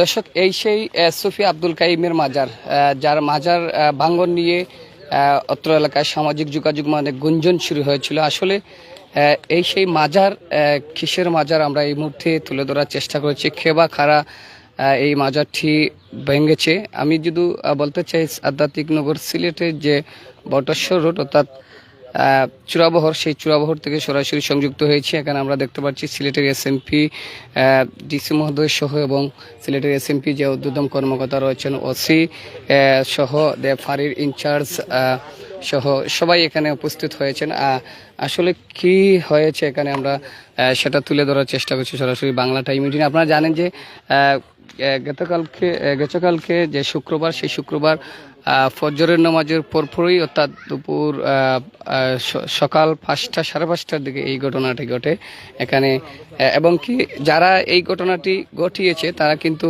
দর্শক, এই সেই সুফি আব্দুল কাইমের মাজার যার মাজার ভাঙ্গন নিয়ে অত্র এলাকায় সামাজিক যোগাযোগ মানে গুঞ্জন শুরু হয়েছিল। আসলে এই সেই মাজার কিসের মাজার আমরা এই মুহূর্তে তুলে ধরার চেষ্টা করেছি। খেবা খারা এই মাজারটি ভেঙেছে। আমি যদি বলতে চাই, আধ্যাত্মিক নগর সিলেটের যে বটেশ্বর রোড, অর্থাৎ চূড়াবহর, সেই চূড়াবহর থেকে সরাসরি সংযুক্ত হয়েছে। এখানে আমরা দেখতে পাচ্ছি সিলেটের এসএমপি ডিসি মহোদয় সহ এবং সিলেটের এসএমপি যে উদ্যতম কর্মকর্তা রয়েছেন ওসি সহ দে ফাঁড়ির ইনচার্জ সহ সবাই এখানে উপস্থিত হয়েছেন। আসলে কি হয়েছে এখানে আমরা সেটা তুলে ধরার চেষ্টা করছি সরাসরি বাংলা টাইম মিটিং আপনারা জানেন যে গতকালকে গতকালকে যে শুক্রবার, সেই শুক্রবার ফজরের নামাজের পরপরই অর্থাৎ দুপুর সকাল পাঁচটা, সাড়ে পাঁচটার দিকে এই ঘটনাটি ঘটে। এখানে এবং কি যারা এই ঘটনাটি ঘটিয়েছে, তারা কিন্তু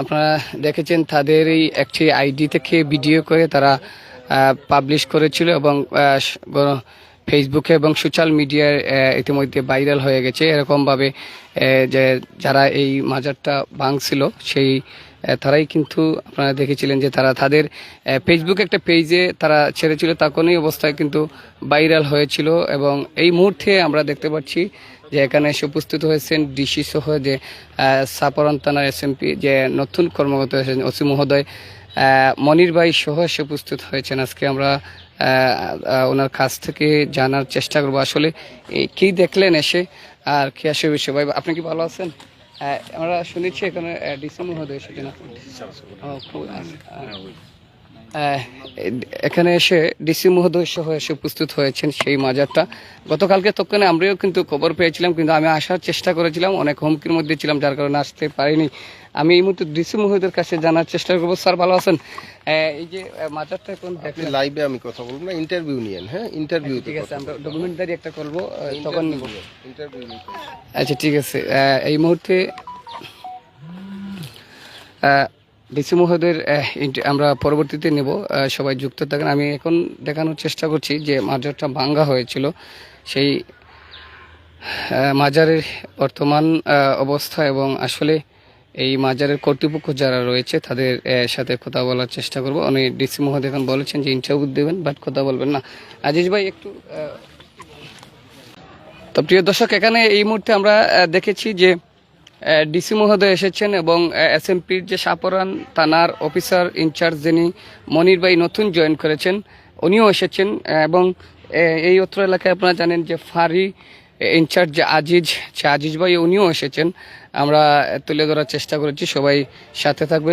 আপনারা দেখেছেন তাদের এই একটি আইডি থেকে ভিডিও করে তারা পাবলিশ করেছিল এবং ফেসবুকে এবং সোশ্যাল মিডিয়ায় ইতিমধ্যে ভাইরাল হয়ে গেছে। এরকমভাবে যে যারা এই মাজারটা ভাঙছিল, সেই তারাই কিন্তু আপনারা দেখেছিলেন যে তারা তাদের ফেসবুক একটা পেজে তারা ছেড়েছিল, তখনই অবস্থায় কিন্তু ভাইরাল হয়েছিল এবং এই মুহূর্তে আমরা দেখতে পাচ্ছি যে এখানে এসে উপস্থিত হয়েছেন ডিসি সহ যে সাপারন থানার এসএমপি যে নতুন কর্মকর্তা হয়েছেন ওসি মহোদয় মনির ভাই সহ এসে উপস্থিত হয়েছেন। আজকে আমরা ওনার কাছ থেকে জানার চেষ্টা করব। আসলে কি দেখলেন এসে? আর কি আসে বিষয়? ভাই, আপনি কি ভালো আছেন? আমরা শুনেছি এখানে ডিসি মহোদয় সেটা না খুব, এখানে এসে ডিসি মহোদয় সহ এসে উপস্থিত হয়েছেন সেই মাজারটা। গতকালকে তখন আমরাও কিন্তু খবর পেয়েছিলাম কিন্তু আমি আসার চেষ্টা করেছিলাম অনেক হুমকির মধ্যে ছিলাম যার কারণে আসতে পারিনি। আমি এই মুহূর্তে ডিসি মহোদয়ের কাছে জানার চেষ্টা করব। স্যার ভালো আছেন? এই যে মাজারটা এখন আপনি লাইভে আমি কথা বলব না ইন্টারভিউ নিয়েন হ্যাঁ? ইন্টারভিউ ঠিক আছে আমরা ডকুমেন্টারি একটা করব তখন ইন্টারভিউ আচ্ছা ঠিক আছে এই মুহূর্তে ডিসি মহোদয়ের আমরা পরবর্তীতে নেব। সবাই যুক্ত থাকেন। আমি এখন দেখানোর চেষ্টা করছি যে মাজারটা ভাঙ্গা হয়েছিল। সেই মাজারের বর্তমান অবস্থা এবং আসলে এই মাজারের কর্তৃপক্ষ যারা রয়েছে, তাদের সাথে কথা বলার চেষ্টা করব। উনি ডিসি মহোদয় এখন বলেছেন যে ইন্টারভিউ দেবেন বাট কথা বলবেন না। আজিজ ভাই, একটু তো প্রিয় দর্শক, এখানে এই মুহূর্তে আমরা দেখেছি যে ডিসি মহোদয় এসেছেন এবং এসএমপির যে সাপরান থানার অফিসার ইনচার্জ যিনি মনির ভাই নতুন জয়েন করেছেন, উনিও এসেছেন এবং এই অত্র এলাকায় আপনারা জানেন যে ফারি ইনচার্জ যে আজিজ, সে আজিজ ভাই উনিও এসেছেন। আমরা তুলে ধরার চেষ্টা করেছি, সবাই সাথে থাকবেন।